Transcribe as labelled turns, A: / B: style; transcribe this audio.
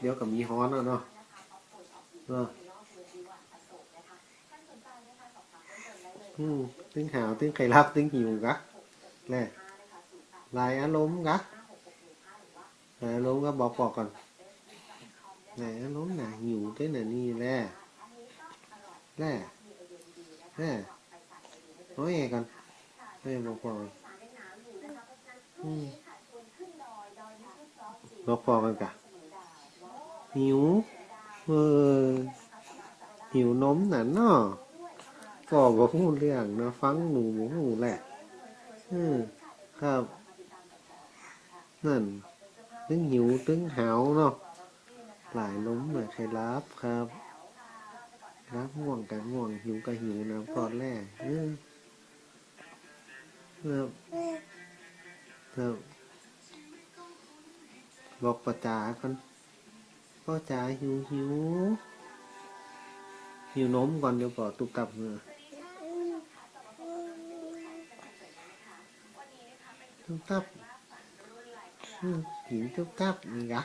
A: เดี๋ยวกับมีฮ้อนแล้วเนาะเนาะอืมตึงหาวตึงไข่รับตึงหิวกะแน่ลายอารมณ์กะลายอารมณ์ก็บอกบอกก่อนลายอารมณ์หนาหิวเต้นนี่แหละแน่แน่น้อยกันแน่บอกบอกอืมบอกบอกกันกะ หิวเออหิวนมน่ะเนาะก็บอกพูดเรื่องนะฟังหนูหนูแหละอืมครับ นั่นตึงหิวตึงหาวเนาะหลายล้มหลายใครรับครับ รับง่วงกับง่วงหิวกับหิวนะกอนแรกเออครับครับบอกประจากัน พ่อจ๋าหิวหิวหิวนมก่อนเดี๋ยวก่อตุกตับเนื้อตุกตับหิวตุกตับนี่กะ